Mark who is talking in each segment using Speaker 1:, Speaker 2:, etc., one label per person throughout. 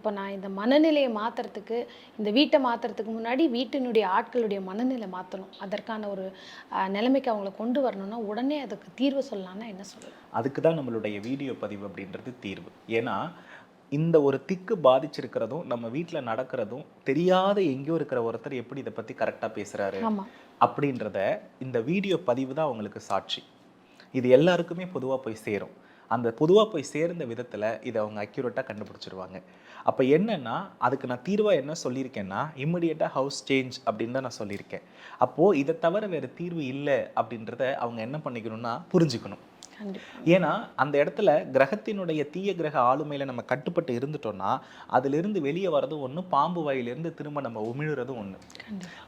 Speaker 1: இப்போ நான் இந்த மனநிலையை மாற்றுறதுக்கு இந்த வீட்டை மாற்றுறதுக்கு முன்னாடி வீட்டினுடைய ஆட்களுடைய மனநிலை மாற்றணும் அதற்கான ஒரு நிலைமைக்கு அவங்கள கொண்டு வரணும்னா உடனே அதுக்கு தீர்வு சொல்லலாம்னா என்ன சொல்லலாம்
Speaker 2: அதுக்கு தான் நம்மளுடைய வீடியோ பதிவு அப்படின்றது தீர்வு. ஏன்னா இந்த ஒரு திக்கு பாதிச்சிருக்கிறதும் நம்ம வீட்டில் நடக்கிறதும் தெரியாத எங்கேயோ இருக்கிற ஒருத்தர் எப்படி இதை பற்றி கரெக்டாக பேசுகிறாரு அப்படின்றத இந்த வீடியோ பதிவு தான் அவங்களுக்கு சாட்சி. இது எல்லாருக்குமே பொதுவாக போய் சேரும். அந்த பொதுவாக போய் சேர்ந்த விதத்தில் இதை அவங்க அக்யூரேட்டாக கண்டுபிடிச்சிருவாங்க. அப்போ என்னன்னா அதுக்கு நான் தீர்வாக என்ன சொல்லியிருக்கேன்னா இம்மிடியேட்டாக ஹவுஸ் சேஞ்ச் அப்படின்னு தான் நான் சொல்லியிருக்கேன். அப்போது இதை தவிர வேறு தீர்வு இல்லை அப்படின்றத அவங்க என்ன பண்ணிக்கணும்னா புரிஞ்சுக்கணும். ஏன்னா அந்த இடத்துல கிரகத்தினுடைய தீய கிரக ஆளுமையில நம்ம கட்டுப்பட்டு இருந்துட்டோம்னா அதிலிருந்து வெளியே வர்றதும் ஒன்று பாம்பு வாயிலிருந்து திரும்ப நம்ம உமிழுறதும் ஒன்று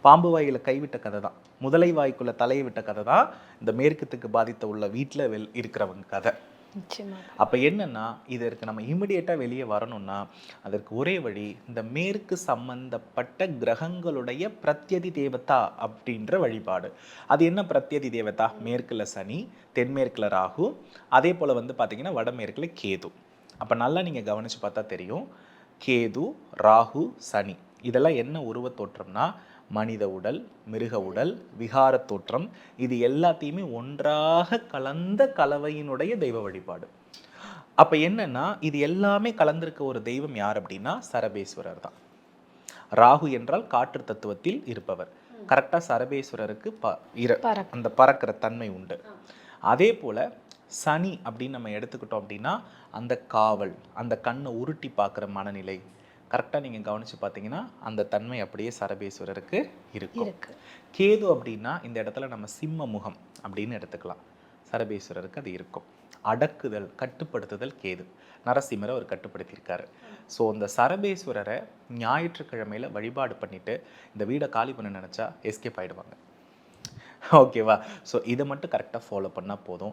Speaker 2: பாம்பு வாயில கைவிட்ட கதை தான். முதலை வாய்க்குள்ள தலையை விட்ட கதை தான். இந்த மேற்கத்துக்கு பாதித்த உள்ள வீட்டில் வெல் இருக்கிறவங்க கதை. அப்போ என்னன்னா இதற்கு நம்ம இமிடியேட்டாக வெளியே வரணும்னா அதற்கு ஒரே வழி இந்த மேற்கு சம்பந்தப்பட்ட கிரகங்களுடைய பிரத்யதி தேவதா அப்படின்ற வழிபாடு. அது என்ன பிரத்யதி தேவதா? மேற்குல சனி தென்மேற்குல ராகு அதே போல் வந்து பார்த்தீங்கன்னா வடமேற்குல கேது. அப்போ நல்லா நீங்கள் கவனிச்சு பார்த்தா தெரியும். கேது ராகு சனி. இதெல்லாம் என்ன உருவத் தோற்றம்னா மனித உடல் மிருக உடல் விகாரத் தோற்றம் இது எல்லாத்தையுமே ஒன்றாக கலந்த கலவையினுடைய தெய்வ வழிபாடு. அப்ப என்னன்னா இது எல்லாமே கலந்திருக்க ஒரு தெய்வம் யார் அப்படின்னா சரபேஸ்வரர் தான். ராகு என்றால் காற்று தத்துவத்தில் இருப்பவர். கரெக்டா சரபேஸ்வரருக்கு ப இர. அந்த பறக்கிற தன்மை உண்டு. அதே போல சனி அப்படின்னு நம்ம எடுத்துக்கிட்டோம் அப்படின்னா அந்த காவல் அந்த கண்ணை உருட்டி பார்க்குற மனநிலை கரெக்டாக நீங்கள் கவனிச்சு பார்த்தீங்கன்னா அந்த தன்மை அப்படியே சரபேஸ்வரருக்கு இருக்கும்.
Speaker 1: இருக்கு.
Speaker 2: கேது அப்படின்னா இந்த இடத்துல நம்ம சிம்ம முகம் அப்படின்னு எடுத்துக்கலாம். சரபேஸ்வரருக்கு அது இருக்கும். அடக்குதல் கட்டுப்படுத்துதல் கேது. நரசிம்மரை அவர் கட்டுப்படுத்தியிருக்காரு. ஸோ அந்த சரபேஸ்வரரை ஞாயிற்றுக்கிழமையில வழிபாடு பண்ணிட்டு இந்த வீடை காலி பண்ண நினச்சா எஸ்கேப் ஆயிடுவாங்க. ஓகேவா? ஸோ இதை மட்டும் கரெக்டாக ஃபாலோ பண்ணால் போதும்.